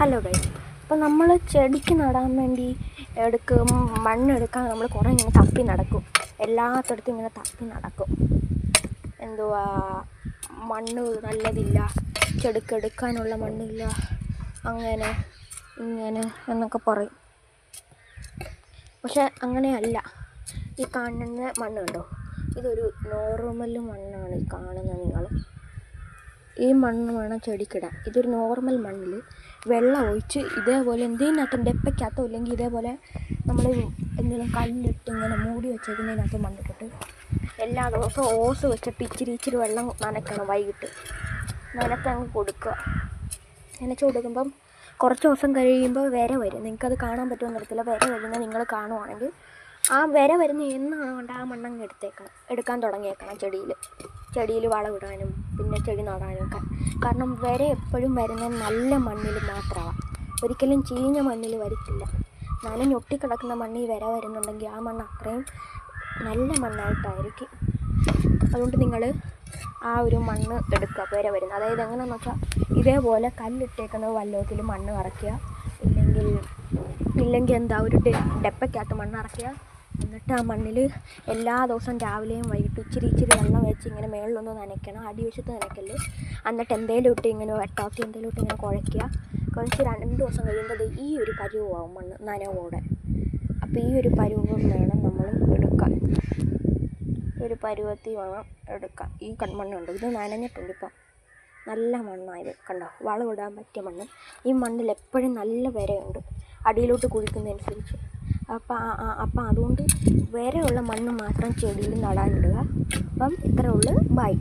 Hello guys അപ്പോൾ നമ്മൾ ചെടിക്ക് നടാൻ വേണ്ടി എടുക്കും മണ്ണെടുക്കാൻ നമ്മൾ കുറേ ഇങ്ങനെ തപ്പി നടക്കും. എല്ലാത്തിടത്തും ഇങ്ങനെ തപ്പി നടക്കും. എന്തുവാ? മണ്ണ് നല്ലതില്ല. ചെടുക്കെടുക്കാനുള്ള മണ്ണില്ല. അങ്ങനെ ഇങ്ങനെ എന്നൊക്കെ പറയും. പക്ഷെ അങ്ങനെയല്ല. ഈ കാണുന്ന മണ്ണ് കണ്ടോ? ഇതൊരു നോർമൽ മണ്ണാണ് ഈ കാണുന്നത്. ഈ മണ്ണ് വേണം ചെടിക്കിടാൻ. ഇതൊരു നോർമൽ മണ്ണിൽ വെള്ളം ഒഴിച്ച് ഇതേപോലെ എന്തിനകത്തും ഡെപ്പയ്ക്കകത്തോ ഇല്ലെങ്കിൽ ഇതേപോലെ നമ്മൾ എന്തെങ്കിലും കല്ലിട്ട് ഇങ്ങനെ മൂടി വെച്ചേക്കുന്നതിനകത്ത് മണ്ണിട്ടിട്ട് എല്ലാ ദിവസവും ഓസ് വെച്ചിട്ട് ഇച്ചിരി ഇച്ചിരി വെള്ളം നനയ്ക്കണം വൈകിട്ട്. നനക്കങ്ങ് കൊടുക്കുക. നനച്ച് കൊടുക്കുമ്പം കുറച്ച് ദിവസം കഴിയുമ്പോൾ വിര വരും. നിങ്ങൾക്കത് കാണാൻ പറ്റുമെന്ന് അറിയത്തില്ല. വിര വരുന്നത് നിങ്ങൾ കാണുവാണെങ്കിൽ ആ വര വരുന്ന എന്നാണ് കൊണ്ട് ആ മണ്ണങ്ങ് എടുത്തേക്കണം എടുക്കാൻ തുടങ്ങിയേക്കണം ചെടിയിൽ ചെടിയിൽ വളമിടാനും പിന്നെ ചെടി നടാനും ഒക്കെ കാരണം വര എപ്പോഴും വരുന്ന നല്ല മണ്ണിൽ മാത്രമാണ് ഒരിക്കലും ചീഞ്ഞ മണ്ണിൽ വരത്തില്ല. നനഞ്ഞൊട്ടി ഞൊട്ടിക്കിടക്കുന്ന മണ്ണിൽ വര വരുന്നുണ്ടെങ്കിൽ ആ മണ്ണ് അത്രയും നല്ല മണ്ണായിട്ടായിരിക്കും. അതുകൊണ്ട് നിങ്ങൾ ആ ഒരു മണ്ണ് എടുക്കുക വര വരുന്നത്. അതായത് എങ്ങനെയാണെന്ന് വെച്ചാൽ ഇതേപോലെ കല്ലിട്ടേക്കുന്ന വല്ലത്തിൽ മണ്ണ് ഇറക്കുക ഇല്ലെങ്കിൽ ഇല്ലെങ്കിൽ എന്താ ഒരു ഡെപ്പയ്ക്കകത്ത് മണ്ണ് നിറയ്ക്കുക എന്നിട്ട് ആ മണ്ണിൽ എല്ലാ ദിവസവും രാവിലെയും വൈകിട്ട് ഇച്ചിരി ഇച്ചിരി വെള്ളം വെച്ച് ഇങ്ങനെ മേളിലൊന്ന് നനയ്ക്കണം. അടിവശത്ത് നനയ്ക്കൽ. എന്നിട്ട് എന്തേലും ഇട്ട് ഇങ്ങനെ വെട്ടാത്തി എന്തേലും ഇട്ട് ഇങ്ങനെ കുഴയ്ക്കുക. കുഴച്ച് രണ്ട് ദിവസം കഴിയുമ്പോൾ ഈ ഒരു പരുവാകും മണ്ണ് നനവോടെ. അപ്പോൾ ഈ ഒരു പരുവം വേണം നമ്മൾ എടുക്കാൻ. ഒരു പരുവത്തിൽ വേണം എടുക്കാം ഈ കൺമണ്ണുണ്ട് ഇത് നനഞ്ഞിട്ടുണ്ട് ഇപ്പം. നല്ല മണ്ണായത്. കണ്ടോ? വളമിടാൻ പറ്റിയ മണ്ണ്. ഈ മണ്ണിൽ എപ്പോഴും നല്ല വിരയുണ്ട്. അടിയിലോട്ട് കുഴിക്കുന്നതനുസരിച്ച് അപ്പം അപ്പം അതുകൊണ്ട് വേറെയുള്ള മണ്ണ് മാത്രം ചെടിയിൽ നടാനിടുക. അപ്പം ഇത്രേ ഉള്ളൂ. ബൈ